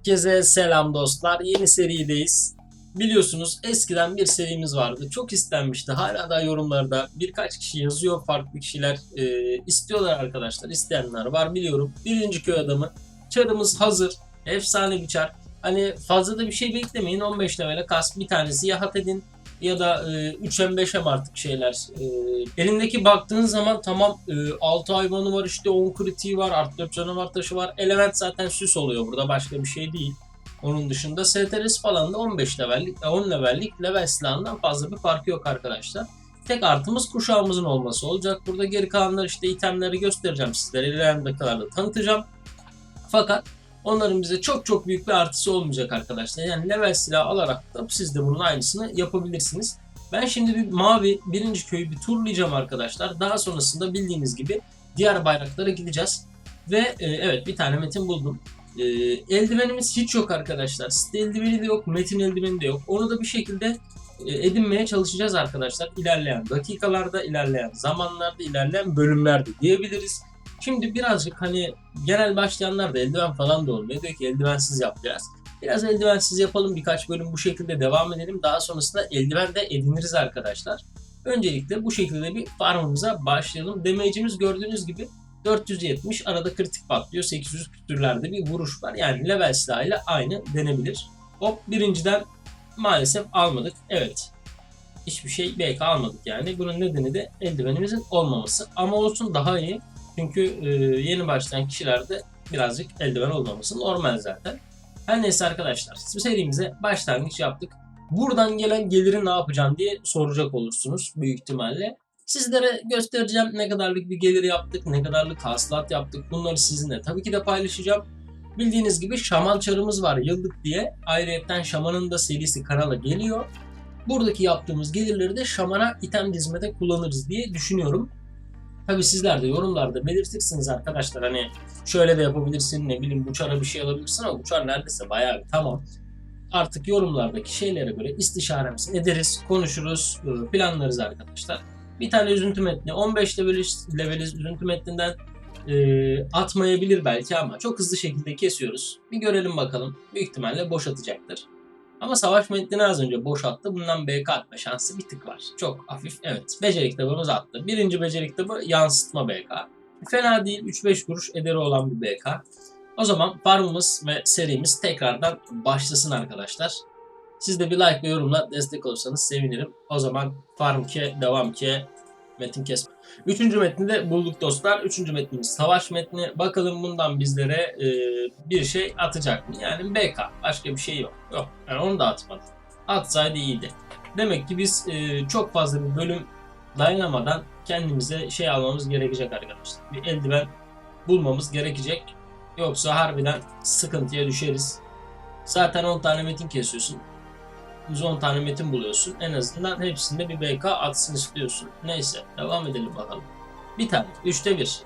Herkese selam dostlar. Yeni serideyiz. Biliyorsunuz eskiden bir serimiz vardı. Çok istenmişti. Hala da yorumlarda birkaç kişi yazıyor. Farklı kişiler e, istiyorlar arkadaşlar. İsteyenler var biliyorum. Birinci köy adamı. Çarımız hazır. Efsane bir çar. Hani fazla da bir şey beklemeyin. 15 levele kas bir tanesi ya hat edin ya da e, 3M 5M artık şeyler. E, elindeki baktığınız zaman tamam e, 6 hayvanı var işte 10 kritiği var artı 4 canavar taşı var. Element zaten süs oluyor burada başka bir şey değil. Onun dışında STRS falan da 15 levellik, 10 levellik level silahından fazla bir farkı yok arkadaşlar. Tek artımız kuşağımızın olması olacak. Burada geri kalanlar işte itemleri göstereceğim sizlere. İlerleyen dakikalarda tanıtacağım. Fakat onların bize çok çok büyük bir artısı olmayacak arkadaşlar. Yani level silah alarak da siz de bunun aynısını yapabilirsiniz. Ben şimdi bir mavi birinci köyü bir turlayacağım arkadaşlar. Daha sonrasında bildiğiniz gibi diğer bayraklara gideceğiz. Ve e, evet bir tane metin buldum. E, eldivenimiz hiç yok arkadaşlar. Site eldiveni de yok, metin eldiveni de yok. Onu da bir şekilde e, edinmeye çalışacağız arkadaşlar. İlerleyen dakikalarda, ilerleyen zamanlarda, ilerleyen bölümlerde diyebiliriz. Şimdi birazcık hani genel başlayanlar da eldiven falan da olmuyor. Diyor ki eldivensiz yap biraz. Biraz eldivensiz yapalım birkaç bölüm bu şekilde devam edelim. Daha sonrasında eldiven de ediniriz arkadaşlar. Öncelikle bu şekilde bir farmımıza başlayalım. Damage'imiz gördüğünüz gibi 470 arada kritik patlıyor. 800 kütürlerde bir vuruş var. Yani level silahıyla aynı denebilir. Hop birinciden maalesef almadık. Evet. Hiçbir şey BK almadık yani. Bunun nedeni de eldivenimizin olmaması. Ama olsun daha iyi. Çünkü e, yeni başlayan kişilerde birazcık eldiven olmaması normal zaten. Her neyse arkadaşlar serimize başlangıç yaptık. Buradan gelen geliri ne yapacağım diye soracak olursunuz büyük ihtimalle. Sizlere göstereceğim ne kadarlık bir gelir yaptık, ne kadarlık hasılat yaptık. Bunları sizinle tabii ki de paylaşacağım. Bildiğiniz gibi şaman çarımız var yıllık diye. Ayrıyetten şamanın da serisi kanala geliyor. Buradaki yaptığımız gelirleri de şamana item dizmede kullanırız diye düşünüyorum. Tabi sizler de yorumlarda belirtirsiniz arkadaşlar hani şöyle de yapabilirsin ne bileyim bu çara bir şey alabilirsin ama bu çar neredeyse bayağı bir tamam. Artık yorumlardaki şeylere göre istişaremizi ederiz, konuşuruz, e, planlarız arkadaşlar. Bir tane üzüntü metni 15 level, level üzüntü metninden e, atmayabilir belki ama çok hızlı şekilde kesiyoruz. Bir görelim bakalım. Büyük ihtimalle boş atacaktır. Ama savaş metnini az önce boş attı. Bundan BK atma şansı bir tık var. Çok hafif. Evet. Becerik kitabımız attı. Birinci becerik kitabı yansıtma BK. Fena değil. 3-5 kuruş ederi olan bir BK. O zaman farmımız ve serimiz tekrardan başlasın arkadaşlar. Siz de bir like ve yorumla destek olursanız sevinirim. O zaman farm ke, devam ke, metin kesme. Üçüncü metni de bulduk dostlar. Üçüncü metnimiz savaş metni. Bakalım bundan bizlere e, bir şey atacak mı? Yani BK. Başka bir şey yok. Yok. Yani onu da atmadı. Atsaydı iyiydi. Demek ki biz e, çok fazla bir bölüm dayanamadan kendimize şey almamız gerekecek arkadaşlar. Bir eldiven bulmamız gerekecek. Yoksa harbiden sıkıntıya düşeriz. Zaten 10 tane metin kesiyorsun. 110 tane metin buluyorsun. En azından hepsinde bir BK atsın istiyorsun. Neyse devam edelim bakalım. Bir tane. Üçte bir.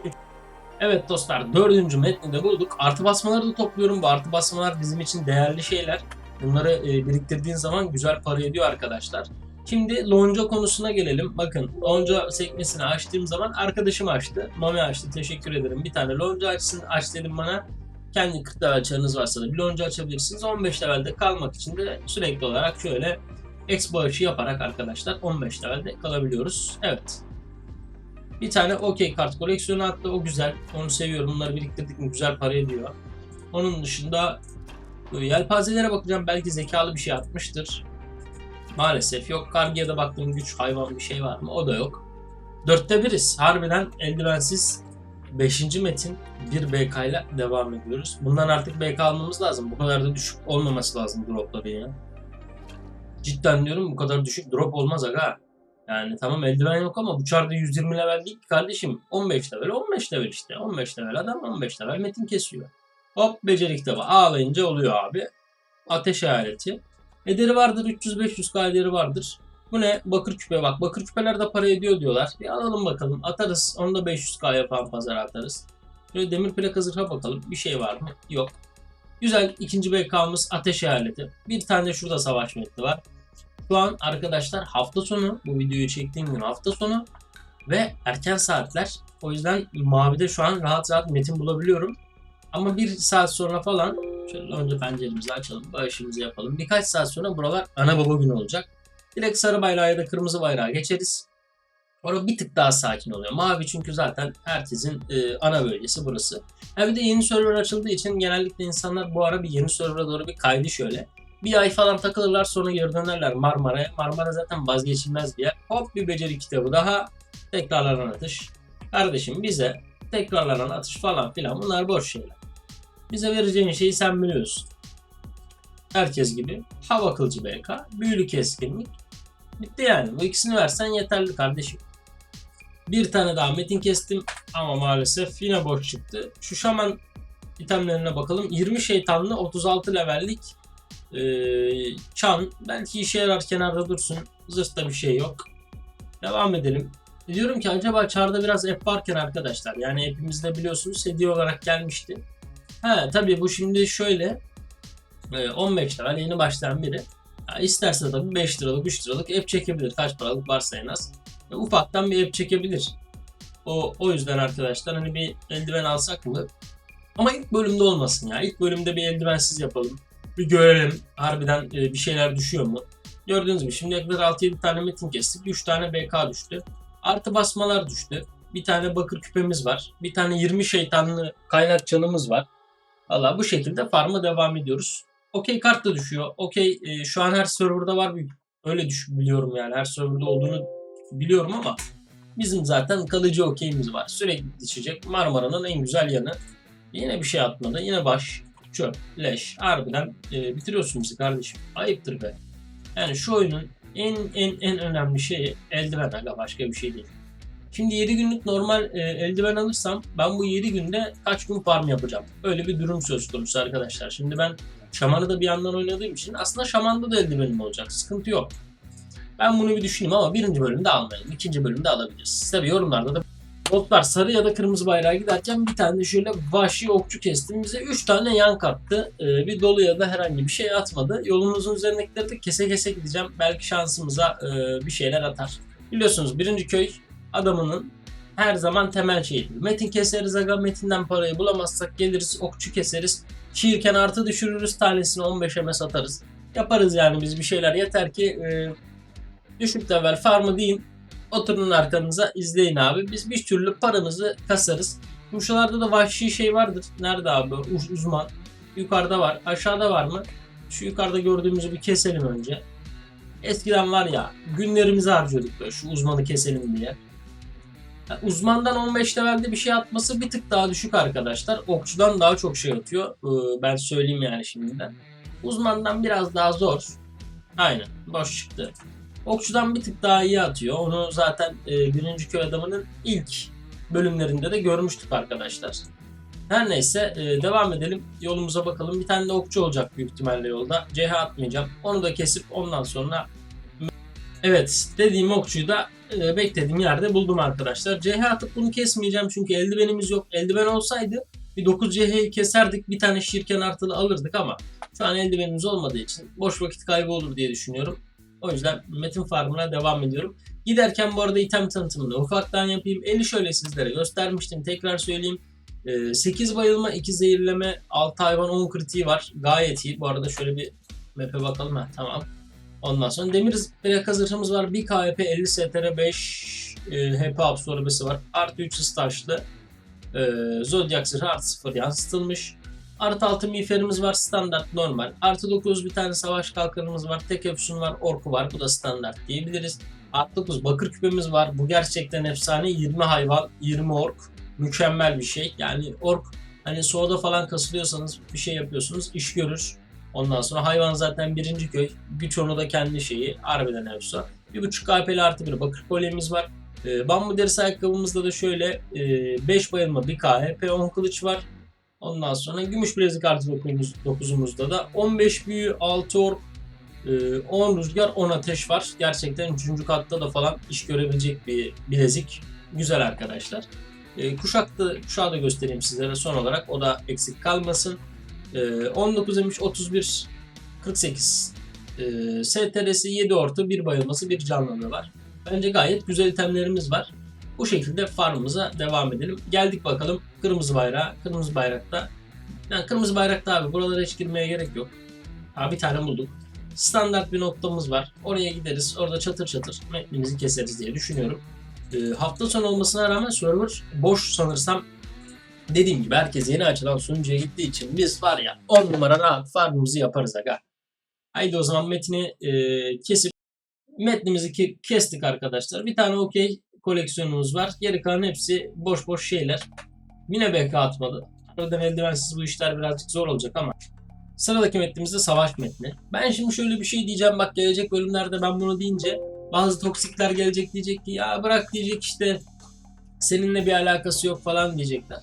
Evet dostlar dördüncü metni de bulduk. Artı basmaları da topluyorum. Bu artı basmalar bizim için değerli şeyler. Bunları e, biriktirdiğin zaman güzel para ediyor arkadaşlar. Şimdi lonca konusuna gelelim. Bakın lonca sekmesini açtığım zaman arkadaşım açtı. Mami açtı. Teşekkür ederim. Bir tane lonca açsın. Aç dedim bana. Kendi 40 level çarınız varsa da bir lonca açabilirsiniz. 15 levelde kalmak için de sürekli olarak şöyle X bağışı yaparak arkadaşlar 15 levelde kalabiliyoruz. Evet. Bir tane OK kart koleksiyonu attı. O güzel. Onu seviyorum. Bunları biriktirdik mi güzel para ediyor. Onun dışında yelpazelere bakacağım. Belki zekalı bir şey atmıştır. Maalesef yok. Kargiya'da baktığım güç hayvan bir şey var mı? O da yok. Dörtte biriz. Harbiden eldivensiz 5. metin 1 BK ile devam ediyoruz. Bundan artık BK almamız lazım. Bu kadar da düşük olmaması lazım dropları ya. Cidden diyorum bu kadar düşük drop olmaz aga. Yani tamam eldiven yok ama bu çarda 120 level değil ki kardeşim. 15 level 15 level işte. 15 level adam 15 level metin kesiyor. Hop beceri kitabı ağlayınca oluyor abi. Ateş aleti. Ederi vardır 300-500 ederi vardır. Bu ne? Bakır küpe bak. Bakır küpeler de para ediyor diyorlar. Bir alalım bakalım. Atarız. Onu da 500k yapan pazara atarız. Böyle demir plaka zırha bakalım. Bir şey var mı? Yok. Güzel. ikinci BK'mız ateş aleti. Bir tane şurada savaş metni var. Şu an arkadaşlar hafta sonu. Bu videoyu çektiğim gün hafta sonu. Ve erken saatler. O yüzden mavide şu an rahat rahat metin bulabiliyorum. Ama bir saat sonra falan Şöyle önce penceremizi açalım. Bağışımızı yapalım. Birkaç saat sonra buralar ana baba günü olacak. Direkt sarı bayrağı ya da kırmızı bayrağa geçeriz. Orada bir tık daha sakin oluyor. Mavi çünkü zaten herkesin e, ana bölgesi burası. Ha bir de yeni server açıldığı için genellikle insanlar bu ara bir yeni server'a doğru bir kaydı şöyle. Bir ay falan takılırlar sonra geri dönerler Marmara'ya. Marmara zaten vazgeçilmez bir yer. Hop bir beceri kitabı daha. Tekrarlanan atış. Kardeşim bize tekrarlanan atış falan filan bunlar boş şeyler. Bize vereceğin şeyi sen biliyorsun. Herkes gibi. Hava kılıcı BK. Büyülü keskinlik. Bitti yani. Bu ikisini versen yeterli kardeşim. Bir tane daha metin kestim ama maalesef yine boş çıktı. Şu şaman itemlerine bakalım. 20 şeytanlı 36 levellik ee, çan. Belki işe yarar kenarda dursun. Zırhta bir şey yok. Devam edelim. Diyorum ki acaba çarda biraz app varken arkadaşlar. Yani hepimizde biliyorsunuz hediye olarak gelmişti. Ha tabii bu şimdi şöyle. e, 15 level yeni başlayan biri. Ya isterse tabii 5 liralık 3 liralık app çekebilir. Kaç paralık varsa en az. E, ufaktan bir app çekebilir. O, o yüzden arkadaşlar hani bir eldiven alsak mı? Ama ilk bölümde olmasın ya. İlk bölümde bir eldivensiz yapalım. Bir görelim harbiden e, bir şeyler düşüyor mu? Gördüğünüz gibi şimdiye kadar 6-7 tane metin kestik. 3 tane BK düştü. Artı basmalar düştü. Bir tane bakır küpemiz var. Bir tane 20 şeytanlı kaynak canımız var. Valla bu şekilde farm'a devam ediyoruz. Okey kart da düşüyor. Okey e, şu an her serverda var. bir- Öyle düş biliyorum yani. Her serverda olduğunu biliyorum ama bizim zaten kalıcı okeyimiz var. Sürekli düşecek. Marmara'nın en güzel yanı. Yine bir şey atmadı. Yine baş, çöp, leş. Harbiden e, bitiriyorsun bizi kardeşim. Ayıptır be. Yani şu oyunun en en en önemli şeyi eldiven aga başka bir şey değil. Şimdi 7 günlük normal e, eldiven alırsam ben bu 7 günde kaç gün farm yapacağım? Öyle bir durum söz konusu arkadaşlar. Şimdi ben şamanı da bir yandan oynadığım için aslında şamanda da eldivenim olacak. Sıkıntı yok. Ben bunu bir düşüneyim ama birinci bölümde almayalım. ikinci bölümde alabiliriz. Tabii yorumlarda da botlar sarı ya da kırmızı bayrağa giderken bir tane şöyle vahşi okçu kestim. Bize 3 tane yan kattı. Ee, bir dolu ya da herhangi bir şey atmadı. Yolumuzun üzerindekileri de kese kese gideceğim. Belki şansımıza e, bir şeyler atar. Biliyorsunuz birinci köy adamının her zaman temel şeyidir. Metin keseriz aga metinden parayı bulamazsak geliriz okçu keseriz. Şiirken artı düşürürüz tanesini 15'e satarız. Yaparız yani biz bir şeyler yeter ki e, düşük level farmı deyin oturun arkanıza izleyin abi. Biz bir türlü paramızı kasarız. Kuşalarda da vahşi şey vardır. Nerede abi? Uz- uzman. Yukarıda var. Aşağıda var mı? Şu yukarıda gördüğümüzü bir keselim önce. Eskiden var ya günlerimizi harcıyorduk böyle şu uzmanı keselim diye. Uzmandan 15 levelde bir şey atması bir tık daha düşük arkadaşlar. Okçudan daha çok şey atıyor. Ee, ben söyleyeyim yani şimdiden. Uzmandan biraz daha zor. Aynen. Boş çıktı. Okçudan bir tık daha iyi atıyor. Onu zaten e, birinci köy adamının ilk bölümlerinde de görmüştük arkadaşlar. Her neyse e, devam edelim. Yolumuza bakalım. Bir tane de okçu olacak büyük ihtimalle yolda. CH atmayacağım. Onu da kesip ondan sonra Evet dediğim okçuyu da e, beklediğim yerde buldum arkadaşlar. CH atıp bunu kesmeyeceğim çünkü eldivenimiz yok. Eldiven olsaydı bir 9 CH'yi keserdik bir tane şirken artılı alırdık ama şu an eldivenimiz olmadığı için boş vakit kaybı olur diye düşünüyorum. O yüzden metin farmına devam ediyorum. Giderken bu arada item tanıtımını ufaktan yapayım. Eli şöyle sizlere göstermiştim. Tekrar söyleyeyim. 8 bayılma, 2 zehirleme, 6 hayvan, 10 kritiği var. Gayet iyi. Bu arada şöyle bir map'e bakalım. Ha, tamam. Ondan sonra demir plaka zırhımız var. 1 KHP, 50 STR, 5 e, HP absorbesi var. Artı 3 staşlı. E, Zodiac zırhı artı 0 yansıtılmış. Artı 6 miğferimiz var standart normal. Artı 9 bir tane savaş kalkanımız var. Tek efsun var. Orku var. Bu da standart diyebiliriz. Artı 9 bakır küpemiz var. Bu gerçekten efsane. 20 hayvan 20 ork. Mükemmel bir şey. Yani ork hani soğuda falan kasılıyorsanız bir şey yapıyorsunuz. iş görür. Ondan sonra hayvan zaten birinci köy. Güç onu da kendi şeyi. Harbiden efsane. 1.5 KP'li artı bir bakır kolyemiz var. E, bambu derisi ayakkabımızda da şöyle 5 bayılma 1 KHP 10 kılıç var. Ondan sonra gümüş bilezik artı 9'umuzda da 15 büyü, 6 ork, e, 10 rüzgar, 10 ateş var. Gerçekten 3. katta da falan iş görebilecek bir bilezik. Güzel arkadaşlar. E, kuşak da, kuşağı da göstereyim sizlere son olarak. O da eksik kalmasın. E, 19 emiş 31 48 e, STR'si 7 orta, 1 bayılması, 1 canlılığı var. Bence gayet güzel itemlerimiz var. Bu şekilde farmımıza devam edelim. Geldik bakalım kırmızı bayrağa. Kırmızı bayrakta Yani kırmızı bayrakta abi buralara hiç girmeye gerek yok. Ha bir tane bulduk. Standart bir noktamız var. Oraya gideriz. Orada çatır çatır metnimizi keseriz diye düşünüyorum. Ee, hafta sonu olmasına rağmen server boş sanırsam dediğim gibi herkes yeni açılan sunucuya gittiği için biz var ya 10 numara rahat farmımızı yaparız aga. Haydi o zaman metni e, kesip metnimizi ke- kestik arkadaşlar. Bir tane okey koleksiyonumuz var. Geri kalan hepsi boş boş şeyler. Yine BK atmadı. Aradan eldivensiz bu işler birazcık zor olacak ama. Sıradaki metnimiz de savaş metni. Ben şimdi şöyle bir şey diyeceğim bak gelecek bölümlerde ben bunu deyince bazı toksikler gelecek diyecek ki ya bırak diyecek işte seninle bir alakası yok falan diyecekler.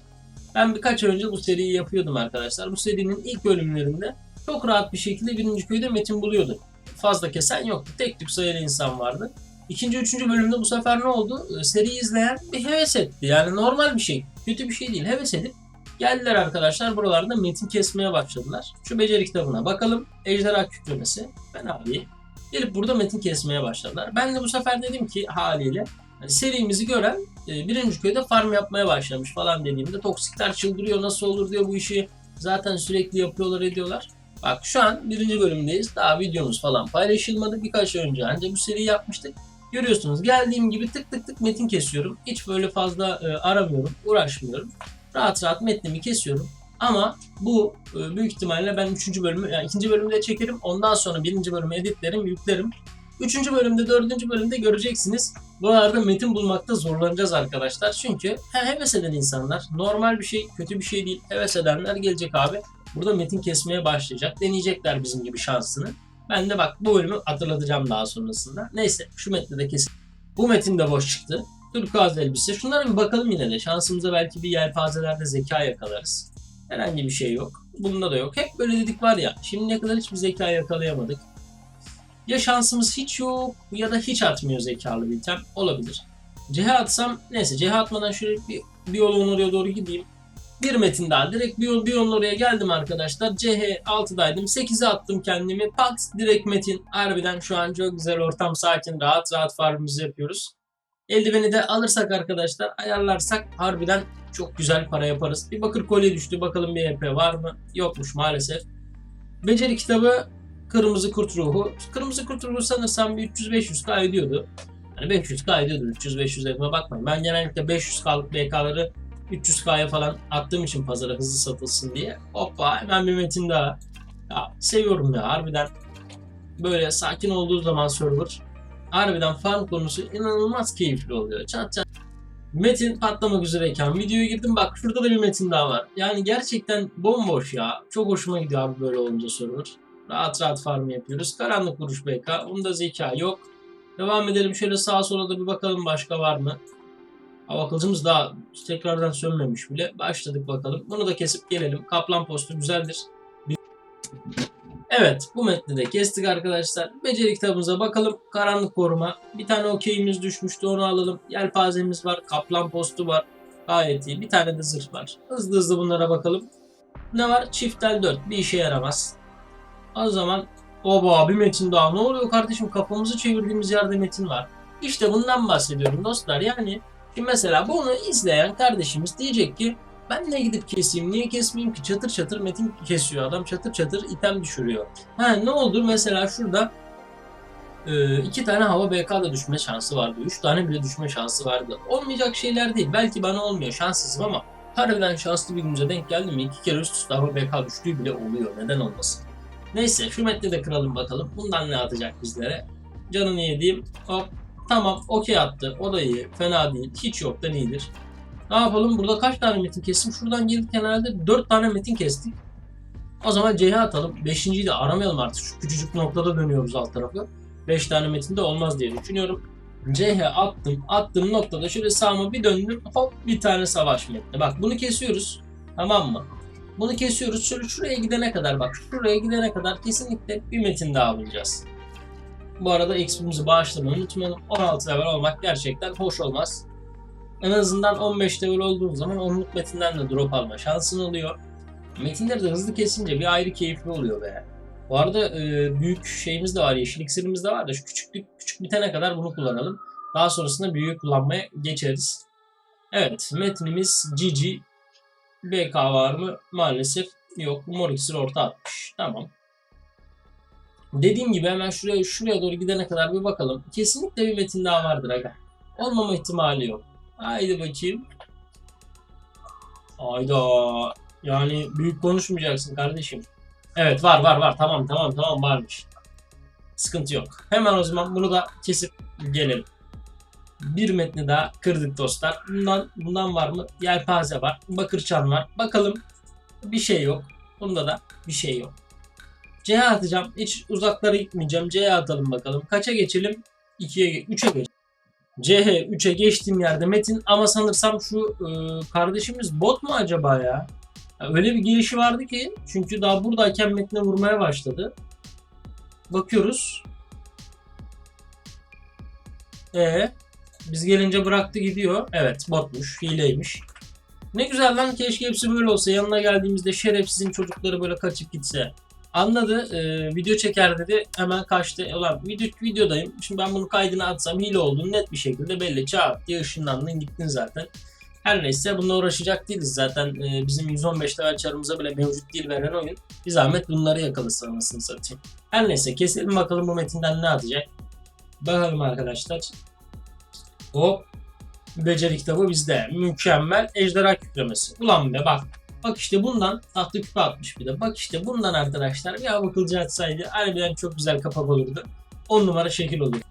Ben birkaç ay önce bu seriyi yapıyordum arkadaşlar. Bu serinin ilk bölümlerinde çok rahat bir şekilde birinci köyde metin buluyordum. Fazla kesen yoktu. Tek tük sayılı insan vardı. İkinci, üçüncü bölümde bu sefer ne oldu? Ee, Seriyi izleyen bir heves etti. Yani normal bir şey. Kötü bir şey değil. Heves edip geldiler arkadaşlar buralarda metin kesmeye başladılar. Şu beceri kitabına bakalım. Ejderha kükremesi. Ben abi. Gelip burada metin kesmeye başladılar. Ben de bu sefer dedim ki haliyle hani serimizi gören e, birinci köyde farm yapmaya başlamış falan dediğimde toksikler çıldırıyor nasıl olur diyor bu işi zaten sürekli yapıyorlar ediyorlar. Bak şu an birinci bölümdeyiz. Daha videomuz falan paylaşılmadı. Birkaç önce ancak bu seriyi yapmıştık. Görüyorsunuz geldiğim gibi tık tık tık metin kesiyorum. Hiç böyle fazla e, aramıyorum, uğraşmıyorum. Rahat rahat metnimi kesiyorum. Ama bu e, büyük ihtimalle ben 3. bölümü, yani 2. bölümde çekerim. Ondan sonra 1. bölümü editlerim, yüklerim. 3. bölümde, 4. bölümde göreceksiniz. Bu arada metin bulmakta zorlanacağız arkadaşlar. Çünkü he, heves eden insanlar, normal bir şey, kötü bir şey değil. Heves edenler gelecek abi. Burada metin kesmeye başlayacak. Deneyecekler bizim gibi şansını. Ben de bak bu bölümü hatırlatacağım daha sonrasında. Neyse şu metni de kesin. Bu metin de boş çıktı. Turkuaz elbise. Şunlara bir bakalım yine de. Şansımıza belki bir yelpazelerde zeka yakalarız. Herhangi bir şey yok. Bunda da yok. Hep böyle dedik var ya. Şimdiye kadar hiçbir zeka yakalayamadık. Ya şansımız hiç yok ya da hiç atmıyor zekalı bir item. Olabilir. CH atsam neyse CH atmadan şöyle bir, bir yolun oraya doğru gideyim. Bir metin daha. Direkt bir yol, bir yolun oraya geldim arkadaşlar. CH 6'daydım. 8'e attım kendimi. Pat direkt metin. Harbiden şu an çok güzel ortam sakin. Rahat rahat farmımızı yapıyoruz. Eldiveni de alırsak arkadaşlar ayarlarsak harbiden çok güzel para yaparız. Bir bakır kolye düştü. Bakalım bir EP var mı? Yokmuş maalesef. Beceri kitabı Kırmızı Kurt Ruhu. Kırmızı Kurt Ruhu sanırsam bir 300-500k ediyordu. Yani 500k ediyordur 300-500 etme bakmayın. Ben genellikle 500k'lık BK'ları 300k'ya falan attığım için pazara hızlı satılsın diye. Hoppa hemen bir metin daha. Ya, seviyorum ya harbiden. Böyle sakin olduğu zaman server harbiden farm konusu inanılmaz keyifli oluyor. Çat çat. Metin patlamak üzereyken videoya girdim bak şurada da bir metin daha var. Yani gerçekten bomboş ya. Çok hoşuma gidiyor abi böyle olunca server. Rahat rahat farm yapıyoruz. Karanlık vuruş BK. Bunda zeka yok. Devam edelim şöyle sağa sola da bir bakalım başka var mı? Hava kılıcımız daha tekrardan sönmemiş bile. Başladık bakalım. Bunu da kesip gelelim. Kaplan postu güzeldir. Evet bu metni de kestik arkadaşlar. Beceri kitabımıza bakalım. Karanlık koruma. Bir tane okeyimiz düşmüştü onu alalım. Yelpazemiz var. Kaplan postu var. Gayet iyi. Bir tane de zırh var. Hızlı hızlı bunlara bakalım. Ne var? Çiftel 4. Bir işe yaramaz. O zaman Oba bir metin daha. Ne oluyor kardeşim? Kafamızı çevirdiğimiz yerde metin var. İşte bundan bahsediyorum dostlar. Yani şimdi mesela bunu izleyen kardeşimiz diyecek ki ben ne gidip keseyim? Niye kesmeyeyim ki? Çatır çatır metin kesiyor adam. Çatır çatır item düşürüyor. Ha ne oldu? Mesela şurada e, iki tane hava BK'da düşme şansı vardı. Üç tane bile düşme şansı vardı. Olmayacak şeyler değil. Belki bana olmuyor. Şanssızım ama harbiden şanslı bir günümüze denk geldi mi? İki kere üst üste hava BK düştüğü bile oluyor. Neden olmasın? Neyse şu metni de kıralım bakalım. Bundan ne atacak bizlere? Canını yediğim hop tamam okey attı. O da iyi. Fena değil. Hiç yoktan iyidir. Ne yapalım? Burada kaç tane metin kestim? Şuradan gelirken herhalde 4 tane metin kestik. O zaman CH atalım. 5.yi de aramayalım artık. Şu küçücük noktada dönüyoruz alt tarafı. 5 tane metin de olmaz diye düşünüyorum. CH attım. Attığım noktada şöyle sağıma bir döndüm. Hop bir tane savaş metni. Bak bunu kesiyoruz. Tamam mı? Bunu kesiyoruz. Şöyle şuraya gidene kadar bak. Şuraya gidene kadar kesinlikle bir metin daha bulacağız. Bu arada XP'mizi bağışlamayı unutmayalım. 16 level olmak gerçekten hoş olmaz. En azından 15 level olduğun zaman onluk metinden de drop alma şansın oluyor. Metinleri de hızlı kesince bir ayrı keyifli oluyor be. Bu arada e, büyük şeyimiz de var, yeşil iksirimiz de var da şu küçüklük küçük bitene kadar bunu kullanalım. Daha sonrasında büyüğü kullanmaya geçeriz. Evet, metnimiz GG. BK var mı? Maalesef Yok. Mor orta atmış. Tamam. Dediğim gibi hemen şuraya şuraya doğru gidene kadar bir bakalım. Kesinlikle bir metin daha vardır aga. Olmama ihtimali yok. Haydi bakayım. Hayda. Yani büyük konuşmayacaksın kardeşim. Evet var var var. Tamam tamam tamam varmış. Sıkıntı yok. Hemen o zaman bunu da kesip gelelim. Bir metni daha kırdık dostlar. Bundan bundan var mı? Yelpaze var. Bakırçan var. Bakalım. Bir şey yok. Bunda da bir şey yok. C'ye atacağım. Hiç uzaklara gitmeyeceğim. C'ye atalım bakalım. Kaça geçelim? 2'ye 3'e geç. CH 3'e geçtiğim yerde Metin ama sanırsam şu e, kardeşimiz bot mu acaba ya? Ya Öyle bir gelişi vardı ki çünkü daha buradayken Metin'e vurmaya başladı. Bakıyoruz. E biz gelince bıraktı gidiyor. Evet botmuş, hileymiş. Ne güzel lan keşke hepsi böyle olsa. Yanına geldiğimizde şerefsizin çocukları böyle kaçıp gitse. Anladı. e, video çeker dedi. Hemen kaçtı. Ulan video, videodayım. Şimdi ben bunu kaydına atsam hile olduğunu net bir şekilde belli. Çağat diye ışınlandın gittin zaten. Her neyse bununla uğraşacak değiliz. Zaten e, bizim 115 level çarımıza bile mevcut değil veren oyun. Bir zahmet bunları yakalasın anasını satayım. Her neyse keselim bakalım bu metinden ne atacak. Bakalım arkadaşlar. Hop. Beceri kitabı bizde. Mükemmel ejderha küplemesi. Ulan be bak. Bak işte bundan tahta küpe atmış bir de. Bak işte bundan arkadaşlar bir hava kılıcı atsaydı harbiden çok güzel kapak olurdu. 10 numara şekil olur.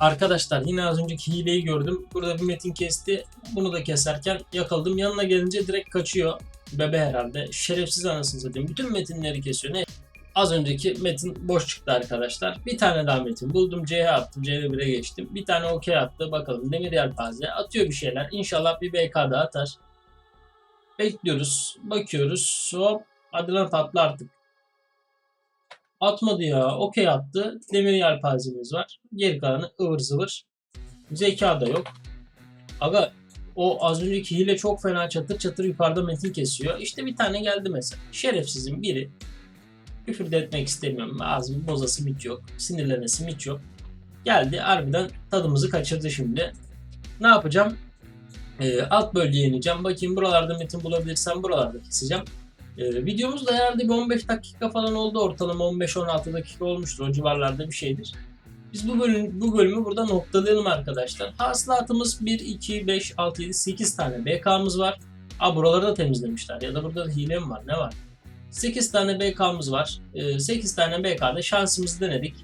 Arkadaşlar yine az önceki hileyi gördüm. Burada bir metin kesti. Bunu da keserken yakaladım. Yanına gelince direkt kaçıyor. Bebe herhalde. Şerefsiz anasını satayım. Bütün metinleri kesiyor. Ne? Az önceki metin boş çıktı arkadaşlar. Bir tane daha metin buldum. C'ye attım. C'ye 1'e geçtim. Bir tane OK attı. Bakalım demir yelpaze. Atıyor bir şeyler. İnşallah bir BK da atar. Bekliyoruz. Bakıyoruz. Hop. Hadi lan artık. Atmadı ya. Okey attı. Demir yelpazemiz var. Geri kalanı ıvır zıvır. Zeka da yok. Aga o az önceki hile çok fena çatır çatır yukarıda metin kesiyor. İşte bir tane geldi mesela. Şerefsizin biri. Küfür de etmek istemiyorum. Ağzımın bozası hiç yok. Sinirlenesi hiç yok. Geldi harbiden tadımızı kaçırdı şimdi. Ne yapacağım? Ee, alt bölgeye ineceğim. Bakayım buralarda metin bulabilirsem buralarda keseceğim. Ee, videomuz da herhalde bir 15 dakika falan oldu. Ortalama 15-16 dakika olmuştur. O civarlarda bir şeydir. Biz bu bölüm bu bölümü burada noktalayalım arkadaşlar. Hasılatımız 1, 2, 5, 6, 7, 8 tane BK'mız var. Aa buraları da temizlemişler. Ya da burada da hile mi var? Ne var? 8 tane BK'mız var. Ee, 8 tane BK'da şansımızı denedik.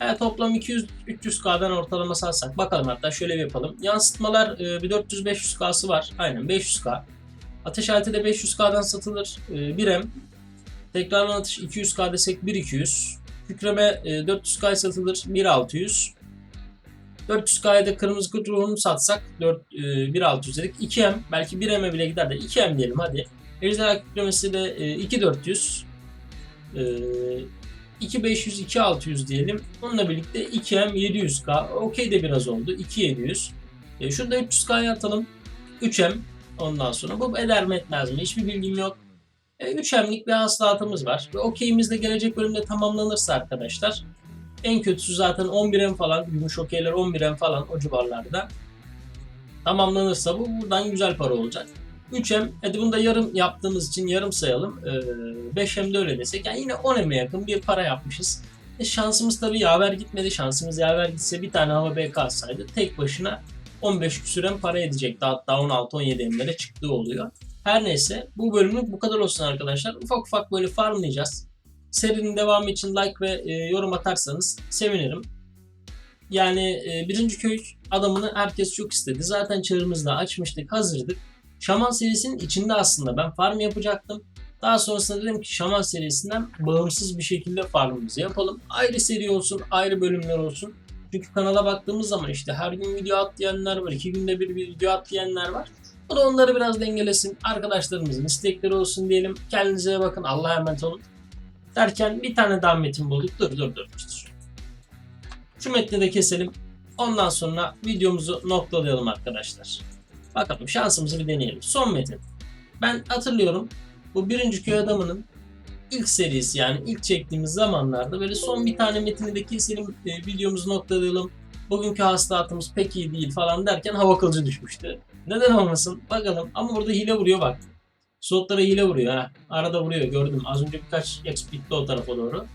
Yani toplam 200-300K'dan ortalama salsak. Bakalım hatta şöyle bir yapalım. Yansıtmalar e, bir 400-500K'sı var. Aynen 500K. Ateş aleti de 500K'dan satılır. E, 1 M. Tekrardan atış 200K desek 1200. Kükreme e, 400K satılır 1600. 400K'ya da kırmızı kurt ruhunu satsak 4, e, 1600 dedik. 2M belki 1M'e bile gider de 2M diyelim hadi. Ejderha kükremesi de e, 2400. E, 2500 2600 diyelim. Onunla birlikte 2M 700K. Okey de biraz oldu. 2700. E, şurada 300K'ya atalım. 3M ondan sonra. Bu eder mi etmez mi? Hiçbir bilgim yok. E, 3M'lik bir hasılatımız var. Ve okeyimiz de gelecek bölümde tamamlanırsa arkadaşlar. En kötüsü zaten 11M falan. Gümüş okeyler 11M falan o civarlarda. Tamamlanırsa bu buradan güzel para olacak. 3M, hadi bunu da yarım yaptığımız için yarım sayalım. Ee, 5M de öyle desek. Yani yine 10M'e yakın bir para yapmışız. E şansımız tabii yaver gitmedi. Şansımız yaver gitse bir tane hava BK alsaydı tek başına 15 küsüren para edecekti. Hatta 16-17 M'lere çıktığı oluyor. Her neyse bu bölümlük bu kadar olsun arkadaşlar. Ufak ufak böyle farmlayacağız. Serinin devamı için like ve e, yorum atarsanız sevinirim. Yani e, birinci köy adamını herkes çok istedi. Zaten çağrımızda açmıştık, hazırdık. Şaman serisinin içinde aslında ben farm yapacaktım. Daha sonrasında dedim ki Şaman serisinden bağımsız bir şekilde farmımızı yapalım. Ayrı seri olsun, ayrı bölümler olsun. Çünkü kanala baktığımız zaman işte her gün video at diyenler var, iki günde bir video at diyenler var. Bu da onları biraz dengelesin. Arkadaşlarımızın istekleri olsun diyelim. Kendinize bakın. Allah'a emanet olun. Derken bir tane daha metin bulduk. Dur dur. dur. Şu metni de keselim. Ondan sonra videomuzu noktalayalım arkadaşlar. Bakalım şansımızı bir deneyelim. Son metin. Ben hatırlıyorum bu birinci köy adamının ilk serisi yani ilk çektiğimiz zamanlarda böyle son bir tane metini de keselim e, videomuzu noktalayalım. Bugünkü hasılatımız pek iyi değil falan derken hava kılıcı düşmüştü. Neden olmasın bakalım ama burada hile vuruyor bak. Slotlara hile vuruyor ha. Arada vuruyor gördüm. Az önce birkaç exp gitti o tarafa doğru.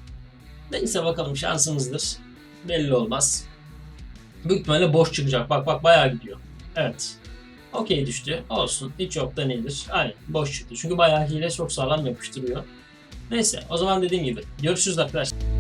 Neyse bakalım şansımızdır. Belli olmaz. Büyük ihtimalle boş çıkacak. Bak bak bayağı gidiyor. Evet. Okey düştü. Olsun. Hiç yoktan iyidir. Aynen. Boş çıktı. Çünkü bayağı hile çok sağlam yapıştırıyor. Neyse. O zaman dediğim gibi. Görüşürüz arkadaşlar.